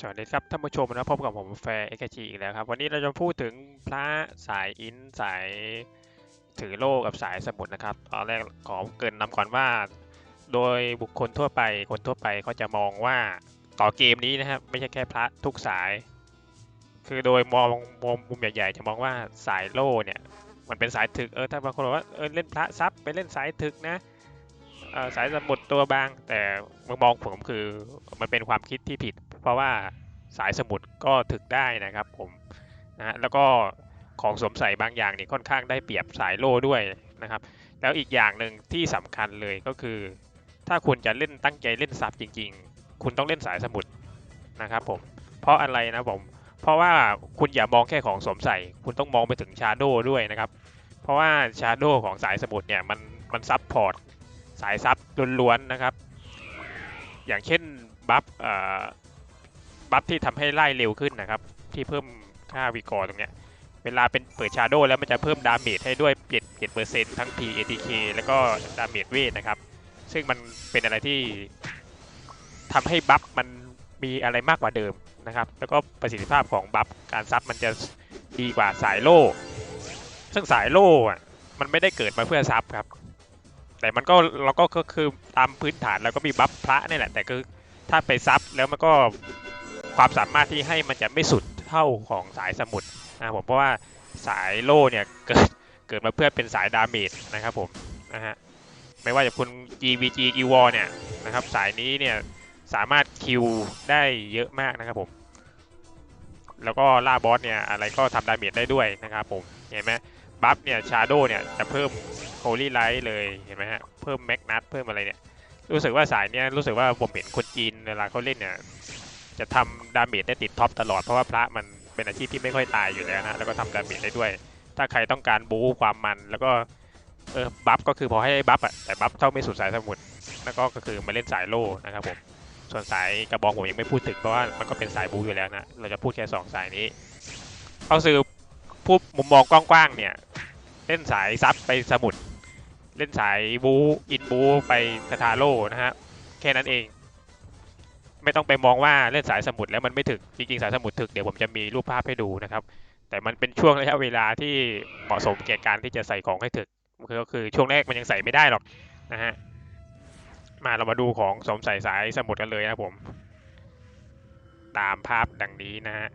สวัสดีครับท่านผู้ชมนะพบกับผมแฟร์เอ็กจีอีกแล้วครับ วันนี้เราจะพูดถึงพระสายอินสายถือโล่กับสายสมุดนะครับตอนแรกขอเกินนำก่อนว่า โดยบุคคลทั่วไปคนทั่วไปเขาจะมองว่าต่อเกมนี้นะครับ ไม่ใช่แค่พระทุกสาย คือโดยมองมองมุมใหญ่ๆจะมองว่าสายโล่เนี่ย มันเป็นสายถึกเออถ้าบางคนบอกว่าเออเล่นพระซับไปเล่นสายถึกนะสายสมุดตัวบาง แต่มุมมองผมคือมันเป็นความคิดที่ผิด เพราะว่าสายสมุดก็ถึกได้นะครับผมนะฮะแล้วก็ของสวมใส่บางอย่างนี่ค่อนข้างได้เปรียบสายโล่ด้วยนะครับ แล้วอีกอย่างหนึ่งที่สำคัญเลยก็คือ ถ้าคุณจะเล่นตั้งใจเล่นซับจริง ๆ คุณต้องเล่นสายสมุดนะครับผมเพราะอะไรนะผมเพราะว่าคุณอย่ามองแค่ของสวมใส่ คุณต้องมองไปถึงชาร์โดด้วยนะครับ เพราะว่าชาร์โดของสายสมุดเนี่ยมันมันซับพอร์ตสายซับล้วนๆนะครับ อย่างเช่นบัฟเอ่อ บัฟที่ทำให้ไล่เร็วขึ้นนะครับ ที่เพิ่มค่าวีกอร์ตรงเนี้ย เวลาเป็นเปิดชาโดแล้วมันจะเพิ่มดาเมจให้ด้วยเจ็ดเจ็ดเปอร์เซ็นต์ทั้ง P ATK แล้วก็ดาเมจเวทนะครับ ซึ่งมันเป็นอะไรที่ทำให้บัฟมันมีอะไรมากกว่าเดิมนะครับ แล้วก็ประสิทธิภาพของบัฟการซับมันจะดีกว่าสายโล่ ซึ่งสายโล่อะมันไม่ได้เกิดมาเพื่อซับครับ แต่มันก็เราก็ก็คือตามพื้นฐานเราก็มีบัฟพระนี่แหละ แต่คือถ้าไปซับแล้วมันก็ ความสามารถที่ให้มันจะไม่สุดเท่าของสายสมุดนะครับผมเพราะว่าสายโล่เนี่ยเกิดเกิดมาเพื่อเป็นสายดาเมจนะครับผมนะฮะไม่ว่าจะคุณ GVG e w a r เนี่ยนะครับสายนี้เนี่ยสามารถคิวได้เยอะมากนะครับผมแล้วก็ล่าบอสเนี่ยอะไรก็ทำดาเมจได้ด้วยนะครับผมเห็นไหมบัฟเนี่ยชาโดเนี่ยจะเพิ่มโ o ลี่ไลท์เลยเห็นไหมฮะเพิ่มแม็กนัทเพิ่มอะไรเนี่ยรู้สึกว่าสายเนี้ยรู้สึกว่าผมเห็นคนจีนเวลาเขาเล่นเนี่ย จะทำดาเมจได้ติดท็อปตลอดเพราะว่าพระมันเป็นอาชีพที่ไม่ค่อยตายอยู่แล้วนะแล้วก็ทำดาเมจได้ด้วย ถ้าใครต้องการบู๊ความมันแล้วก็เออบัฟก็คือพอให้บัฟอะแต่บัฟเท่าไม่สุดสายสมุทรแล้วก็ก็คือมาเล่นสายโล่นะครับผมส่วนสายกระบองผมยังไม่พูดถึงเพราะว่ามันก็เป็นสายบู๊อยู่แล้วนะเราจะพูดแค่สองสายนี้เอาคือพูดมุมมองกว้างๆเนี่ยเล่นสายซับไปสมุดเล่นสายบูอินบูไปคาทาโร่นะฮะแค่นั้นเอง ไม่ต้องไปมองว่าเล่นสายสมุดแล้วมันไม่ถึกจริงๆสายสมุดถึกเดี๋ยวผมจะมีรูปภาพให้ดูนะครับ แต่มันเป็นช่วงระยะเวลาที่เหมาะสมแก่การที่จะใส่ของให้ถึกก็คือช่วงแรกมันยังใส่ไม่ได้หรอกนะฮะมาเรามาดูของสมใส่สายสมุดกันเลยนะผม ตามภาพดังนี้นะฮะ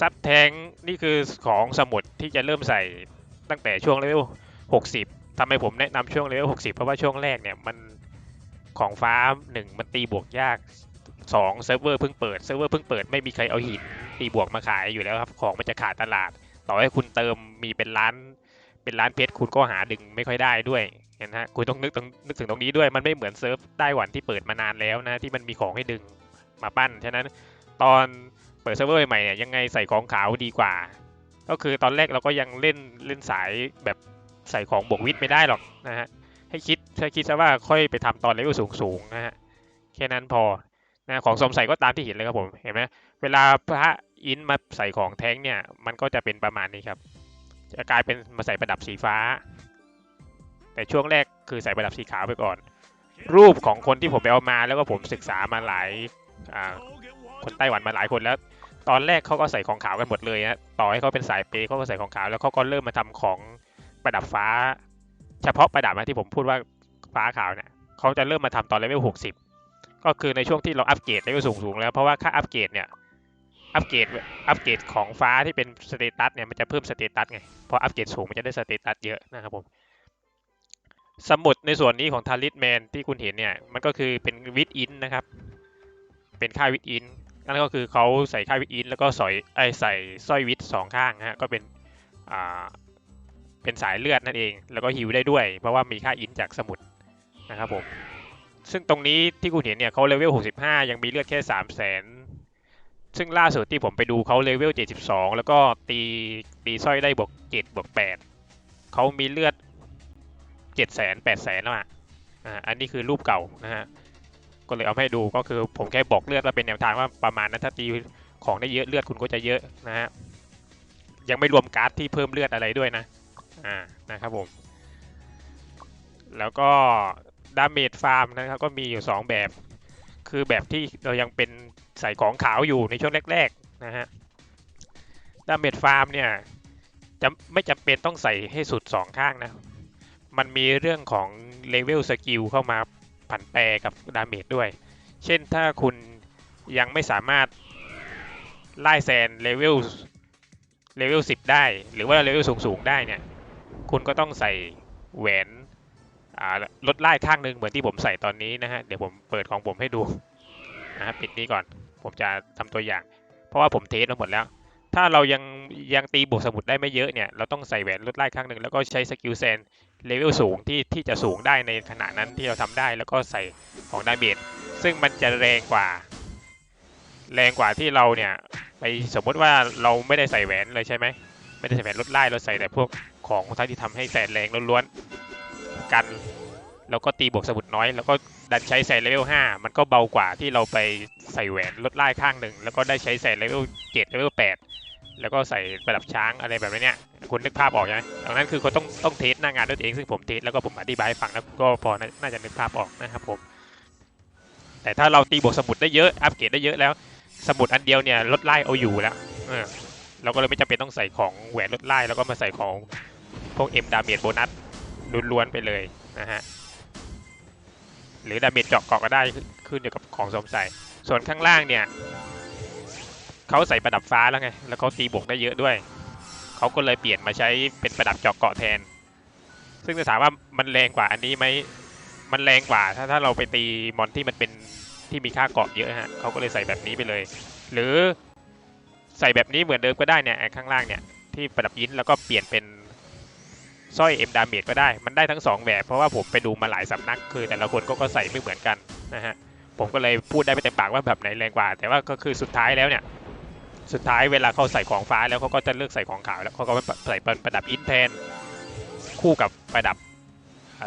ซับแทงนี่คือของสมุดที่จะเริ่มใส่ตั้งแต่ช่วงเลเวล60ทำไมผมแนะนำช่วงเลเวล60 เพราะว่าช่วงแรกเนี่ยมัน ของฟ้าหนึ่งมันตีบวกยาก2เซิร์ฟเวอร์เพิ่งเปิดเซิร์ฟเวอร์เพิ่งเปิดไม่มีใครเอาหินตีบวกมาขายอยู่แล้วครับของมันจะขาดตลาด ต่อให้คุณเติมมีเป็นล้าน เป็นล้านเพชรคุณก็หาดึงไม่ค่อยได้ด้วยเห็นฮะคุณต้องนึกต้องนึกถึงตรงนี้ด้วยมันไม่เหมือนเซิร์ฟไต้หวันที่เปิดมานานแล้วนะที่มันมีของให้ดึงมาปั้นฉะนั้นตอนเปิดเซิร์ฟเวอร์ใหม่เนี่ยยังไงใส่ของขาวดีกว่า ก็คือตอนแรกเราก็ยังเล่นเล่นสายแบบใส่ของบวกวิทย์ไม่ได้หรอกนะฮะ ถ้าคิดซะว่าค่อยไปทำตอนเลเวลสูงสูงๆนะฮะแค่นั้นพอนะของสมใส่ก็ตามที่เห็นเลยครับผมเห็นไหมเวลาพระอินมาใส่ของแท้งเนี่ยมันก็จะเป็นประมาณนี้ครับ จะกลายเป็นมาใส่ประดับสีฟ้า แต่ช่วงแรกคือใส่ประดับสีขาวไปก่อน รูปของคนที่ผมไปเอามาแล้วก็ผมศึกษามาหลายคนไต้หวันมาหลายคนแล้ว ตอนแรกเขาก็ใส่ของขาวกันหมดเลยนะต่อให้เขาเป็นสายเปย์เขาก็ใส่ของขาวแล้วเขาก็เริ่มมาทำของประดับฟ้า เฉพาะประดับนะที่ผมพูดว่า ฟ้าขาวเนี่ยเขาจะเริ่มมาทำตอนเลเวล60ก็คือในช่วงที่เราอัปเกรดเลเวลสูงๆแล้วเพราะว่าค่าอัปเกรดเนี่ยอัปเกรดอัปเกรดของฟ้าที่เป็นสเตตัสเนี่ยมันจะเพิ่มสเตตัสไงพออัปเกรดสูงมันจะได้สเตตัสเยอะนะครับผมสมุดในส่วนนี้ของทาริสแมนที่คุณเห็นเนี่ยมันก็คือเป็นวิดอินนะครับเป็นค่าวิดอินนั่นก็คือเขาใส่ค่าวิดอินแล้วก็สอยไอใส่สร้อยวิดสองข้างฮะก็เป็นอ่าเป็นสายเลือดนั่นเอง แล้วก็ฮิวได้ด้วย เพราะว่ามีค่าอินจากสมุด นะครับผม ซึ่งตรงนี้ที่คุณเห็นเนี่ยเขาเลเวล 65 ยังมีเลือดแค่ 3 0 0แสนซึ่งล่าสุดที่ผมไปดูเขาเลเวล 72 แล้วก็ตีตีสร้อยได้บวก7บวก8เขามีเลือด7แสน8แสนแล้วอะอ่าอันนี้คือรูปเก่านะฮะ ก็เลยเอามาให้ดูก็คือผมแค่บอกเลือดว่าเป็นแนวทางว่าประมาณนั้นถ้าตีของได้เยอะเลือดคุณก็จะเยอะนะฮะ ยังไม่รวมการ์ดที่เพิ่มเลือดอะไรด้วยนะ อ่า นะครับผม แล้วก็ ดาเมจฟาร์มนะครับก็มีอยู่ 2 แบบ คือแบบที่เรายังเป็นใส่ของขาวอยู่ในช่วงแรกๆนะฮะดาเมจฟาร์มเนี่ยจะไม่จำเป็นต้องใส่ให้สุดสองข้างนะ มันมีเรื่องของเลเวลสกิลเข้ามาผันแปรกับดาเมจด้วย เช่นถ้าคุณยังไม่สามารถไล่แซนเลเวลเลเวลสิบได้ หรือว่าเลเวลสูงๆ ได้เนี่ย คุณก็ต้องใส่แหวน อ่าลดไล่ข้างหนึ่งเหมือนที่ผมใส่ตอนนี้นะฮะ เดี๋ยวผมเปิดของผมให้ดูนะฮะปิดนี้ก่อน ผมจะทำตัวอย่าง เพราะว่าผมเทสมาหมดแล้ว ถ้าเรายังยังตีบวกสมุดได้ไม่เยอะเนี่ย เราต้องใส่แหวนลดไล่ข้างหนึ่งแล้วก็ใช้สกิลแซนเลเวลสูงที่ที่จะสูงได้ในขณะนั้นที่เราทำได้แล้วก็ใส่ของดาเมจซึ่งมันจะแรงกว่า แรงกว่าที่เราเนี่ยไปสมมติว่าเราไม่ได้ใส่แหวนเลยใช่ไหมไม่ได้ใส่แหวนลดไล่เราใส่แต่พวกของที่ทำให้แสนแรงล้วน กัน แล้วก็ตีบวกสมุดน้อย แล้วก็ดันใช้แสนเลเวล5มันก็เบากว่าที่เราไปใส่แหวนลดไล่ข้างหนึ่ง แล้วก็ได้ใช้แสนเลเวล7เลเวล8แล้วก็ใส่ประดับช้างอะไรแบบนี้เนี่ยคุณนึกภาพออกใช่ไหมดังนั้นคือเขาต้องต้องเทสหน้างานด้วยตัวเองซึ่งผมเทสแล้วก็ผมอธิบายให้ฟังแล้วก็พอน่าจะนึกภาพออกนะครับผมแต่ถ้าเราตีบวกสมุดได้เยอะอัปเกรดได้เยอะแล้ว สมุดอันเดียวเนี่ยลดไล่เอาอยู่แล้วเราก็เลยไม่จำเป็นต้องใส่ของแหวนลดไล่แล้วก็มาใส่ของพวก M ดาเมจโบนัส ล้วนๆไปเลยนะฮะ หรือดาเมจเจาะเกาะก็ได้ขึ้นอยู่กับของสวมใส่ ส่วนข้างล่างเนี่ยเขาใส่ประดับฟ้าแล้วไง แล้วเขาตีบวกได้เยอะด้วย เขาก็เลยเปลี่ยนมาใช้เป็นประดับเจาะเกาะแทน ซึ่งจะถามว่ามันแรงกว่าอันนี้ไหมมันแรงกว่าถ้าถ้าเราไปตีมอนที่มันเป็นที่มีค่าเกาะเยอะฮะเขาก็เลยใส่แบบนี้ไปเลย หรือใส่แบบนี้เหมือนเดิมก็ได้เนี่ยข้างล่างเนี่ยที่ประดับยินแล้วก็เปลี่ยนเป็น สร้อยเอ็มดาเมจก็ได้ มันได้ทั้งสองแบบ เพราะว่าผมไปดูมาหลายสำนัก คือแต่ละคนก็ใส่ไม่เหมือนกันนะฮะ ผมก็เลยพูดได้ไม่เต็มปากว่าแบบไหนแรงกว่า แต่ว่าก็คือสุดท้ายแล้วเนี่ย สุดท้ายเวลาเขาใส่ของฟ้าแล้วเขาก็จะเลือกใส่ของขาวแล้วเขาก็ใส่ประดับอินแทน คู่กับประดับ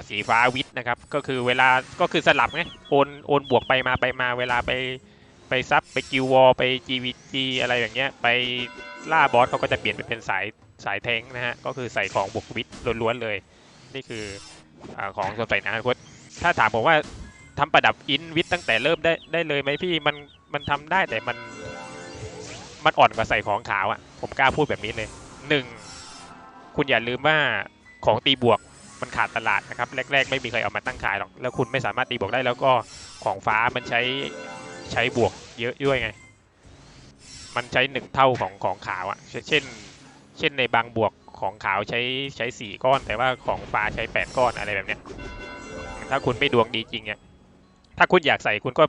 สีฟ้าวิทนะครับ ก็คือเวลาก็คือสลับไง โอนโอนบวกไปมาไปมา เวลาไปไปซับไปกิววอลไป GVG อะไรอย่างเงี้ย ไปล่าบอสเขาก็จะเปลี่ยนไปเป็นสาย สายแทงนะฮะ ก็คือใส่ของบวกวิทย์ล้วนๆเลย นี่คืออของสดใส่นะคต ถ้าถามผมว่าทำประดับอินวิทย์ตั้งแต่เริ่มได้ได้เลยไหมพี่ มันมันทำได้แต่มันมันอ่อนกว่าใส่ของขาวอะ่ะ ผมกล้าพูดแบบนี้เลยหนึ่งคุณอย่าลืมว่าของตีบวกมันขาดตลาดนะครับ แรก ๆ ไม่มีใครเอามาตั้งขายหรอก แล้วคุณไม่สามารถตีบวกได้แล้วก็ของฟ้ามันใช้ใช้บวกเยอะด้วยไง มันใช้หนึ่งเท่าของของขาวอะ่ะ เช่น เช่นในบางบวกของขาวใช้ใช้สี่ก้อน แต่ว่าของฟ้าใช้แปดก้อนอะไรแบบเนี้ย ถ้าคุณไม่ดวงดีจริงเนี่ยถ้าคุณอยากใส่คุณก็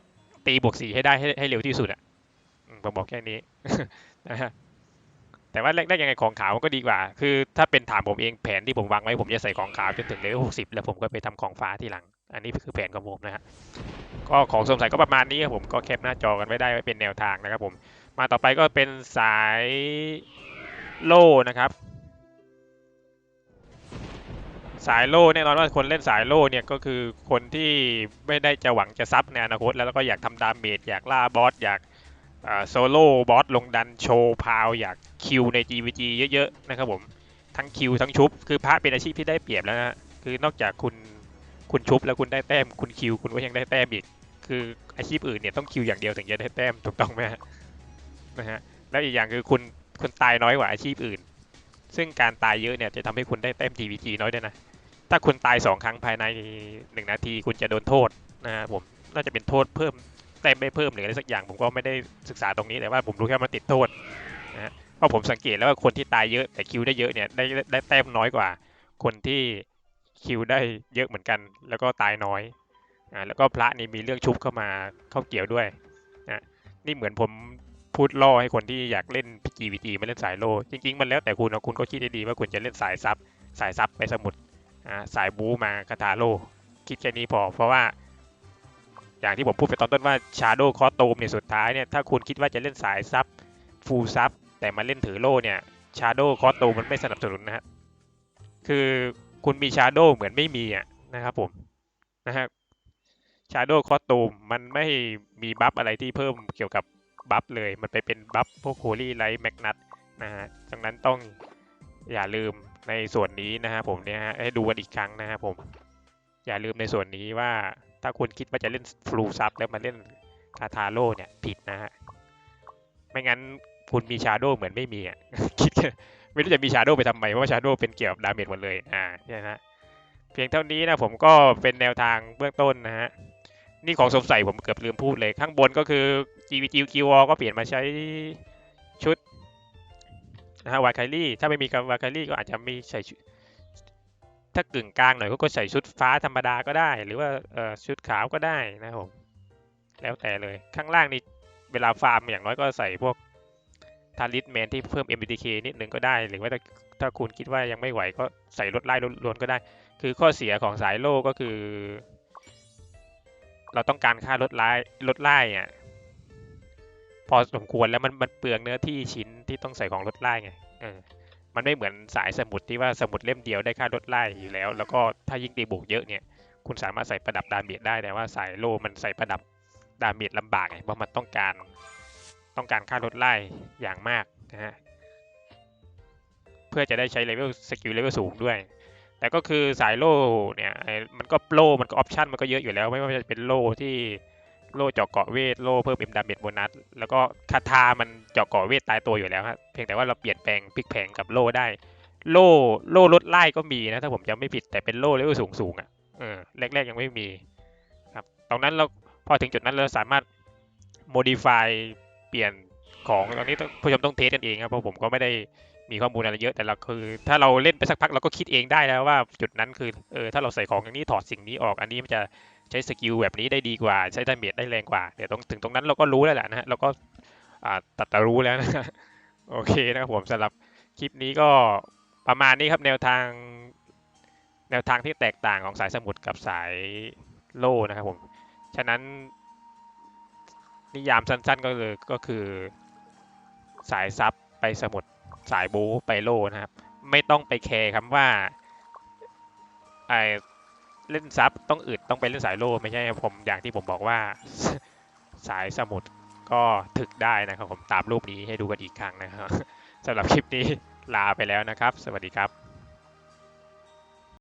ตีบวกสี่ให้ได้ให้ให้เร็วที่สุดอะ่ะผมบอกแค่นี้นะฮะแต่ว่าแรกๆยังไงของขาวมันก็ดีกว่า คือถ้าเป็นถามผมเองแผนที่ผมวางไว้ผมจะใส่ของขาวจนถึงเลเวลหกสิบแล้วผมก็ไปทำของฟ้าทีหลัง อันนี้คือแผนของผมนะฮะ ก็ของสมใส่ก็ประมาณนี้ครับผม ก็แคปหน้าจอกันไว้ได้ไว้เป็นแนวทางนะครับผม มาต่อไปก็เป็นสาย โล่นะครับสายโล่แน่นอนว่าคนเล่นสายโล่เนี่ยก็คือคนที่ไม่ได้จะหวังจะซับในอนาคตแล้วแล้วก็อยากทำดาเมจอยากล่าบอสอยากโซโล่บอสลงดันโชว์พาวอยากคิวใน GVG เยอะๆนะครับผมทั้งคิวทั้งชุบคือพระเป็นอาชีพที่ได้เปรียบแล้วนะคือนอกจากคุณคุณชุบแล้วคุณได้แต้มคุณคิวคุณก็ยังได้แต้มอีก คืออาชีพอื่นเนี่ยต้องคิวอย่างเดียวถึงจะได้แต้มถูกต้องไหมฮะนะฮะแล้วอีกอย่างคือคุณ คุณตายน้อยกว่าอาชีพอื่น ซึ่งการตายเยอะเนี่ยจะทำให้คุณได้แต้ม GVG น้อยด้วยนะ ถ้าคุณตายสองครั้งภายในหนึ่งนาทีคุณจะโดนโทษนะฮะผมน่าจะเป็นโทษเพิ่มแต้มไม่เพิ่มหรืออะไรสักอย่าง ผมก็ไม่ได้ศึกษาตรงนี้แต่ว่าผมรู้แค่มันติดโทษนะฮะเพราะผมสังเกตแล้วว่าคนที่ตายเยอะแต่คิวได้เยอะเนี่ยได้ได้แต้มน้อยกว่า คนที่คิวได้เยอะเหมือนกัน แล้วก็ตายน้อยอ่าแล้วก็พระนี่มีเรื่องชุบเข้ามาเข้าเกี่ยวด้วยนะนี่เหมือนผม พูดล่อให้คนที่อยากเล่น PGVG มาเล่นสายโล จริง ๆ มันแล้วแต่คุณนะคุณก็คิดดีๆว่าคุณจะเล่นสายซับสายซับไปสมุดอ่าสายบูมาคาทาโล คิดแค่นี้พอ เพราะว่า อย่างที่ผมพูดไปตอนต้นว่าชาโดคอสตูมเนี่ยสุดท้ายเนี่ยถ้าคุณคิดว่าจะเล่นสายซับฟูลซับแต่มาเล่นถือโล่เนี่ยชาโดคอสตูมมันไม่สนับสนุนนะฮะคือคุณมีชาโดเหมือนไม่มีอะนะครับผมนะฮะชาโดคอสตูมมันไม่มีบัฟอะไรที่เพิ่มเกี่ยวกับ บัฟเลย มันไปเป็นบัฟพวกโฮลี่ไลท์แมกนัตนะฮะดังนั้นต้องอย่าลืมในส่วนนี้นะฮะผมเนี่ยฮะให้ดูกันอีกครั้งนะครับผมอย่าลืมในส่วนนี้ว่าถ้าคุณคิดว่าจะเล่นฟลูซับแล้วมาเล่นคาทาโร่เนี่ยผิดนะฮะไม่งั้นคุณมีชาโดว์เหมือนไม่มีอะคิดไม่รู้จะมีชาโดว์ไปทำไมเพราะว่าชาโดว์เป็นเกี่ยวกับดาเมจหมดเลยอ่าเนี่ยนะฮะเพียงเท่านี้นะผมก็เป็นแนวทางเบื้องต้นนะฮะนี่ของสงสัยผมเกือบลืมพูดเลย ข้างบนก็คือ GVG q ก็เปลี่ยนมาใช้ชุดนะฮะวาคารี่ถ้าไม่มีกับวาคารี่ก็อาจจะมีใส่ชุดถ้ากึ่งกลางหน่อยก็ใส่ชุดฟ้าธรรมดาก็ได้ หรือว่าชุดขาวก็ได้นะครับผมแล้วแต่เลยข้างล่างนี่เวลาฟาร์มอย่างน้อยก็ใส่พวกทาริสแมนที่เพิ่ม MBTK นิดนึงก็ได้ หรือว่าถ้าถ้าคุณคิดว่ายังไม่ไหวก็ใส่ลดไล่ล้วนก็ได้ คือข้อเสียของสายโล่ก็คือ เราต้องการค่าลดไล่ลดไล่อะ พอสมควรแล้วมันมันเปลืองเนื้อที่ชิ้นที่ต้องใส่ของลดไล่ไงเออมันไม่เหมือนสายสมุดที่ว่าสมุดเล่มเดียวได้ค่าลดไล่อยู่แล้ว แล้วก็ถ้ายิ่งตีบุกเยอะเนี่ย คุณสามารถใส่ประดับดาเมจได้แต่ว่าสายโล่มันใส่ประดับดาเมจลำบากไงเพราะมันต้องการต้องการค่าลดไล่อย่างมากนะฮะเพื่อจะได้ใช้เลเวลสกิลเลเวลสูงด้วย แต่ก็คือสายโล่เนี่ยมันก็โล่มันก็ออปชันมันก็เยอะอยู่แล้ว ไม่ว่าจะเป็นโล่ที่ โล่เจาะเกาะเวทโล่เพิ่มเอ็มดาเมจโบนัสแล้วก็คาถามันเจาะเกาะเวทตายตัวอยู่แล้วฮะเพียงแต่ว่าเราเปลี่ยนแปลงพลิกแพงกับโล่ได้ โล่โล่ลดไล่ก็มีนะถ้าผมจำไม่ผิดแต่เป็นโล่เลเวลสูงสูงอะเออแรกๆยังไม่มีครับตรงนั้นเราพอถึงจุดนั้นเราสามารถ modify เปลี่ยนของตรงนี้ต้องผู้ชมต้องเทสกันเองครับเพราะผมก็ไม่ได้ มีข้อมูลอะไรเยอะแต่เราคือ ถ้าเราเล่นไปสักพักเราก็คิดเองได้แล้วว่าจุดนั้นคือเออถ้าเราใส่ของอย่างนี้ถอดสิ่งนี้ออก อันนี้มันจะใช้สกิลแบบนี้ได้ดีกว่า ใช้ดาเมจได้แรงกว่าเดี๋ยวตรงถึงตรงนั้นเราก็รู้แล้วแหละนะฮะเราก็ตัดตรู้แล้วนะโอเคนะครับผมสำหรับคลิปนี้ก็ประมาณนี้ครับแนวทาง แนวทางที่แตกต่างของสายสมุทรกับสายโล่นะครับผมฉะนั้นนิยามสั้นๆก็คือก็คือสายซับไปสมุด สายบูไปโลนะครับ ไม่ต้องไปแคร์คำว่าไอเล่นซับต้องอึดต้องไปเล่นสายโลไม่ใช่ผมอย่างที่ผมบอกว่าสายสมุดก็ถึกได้นะครับผมตามรูปนี้ให้ดูกันอีกครั้งนะครับสำหรับคลิปนี้ลาไปแล้วนะครับ สวัสดีครับ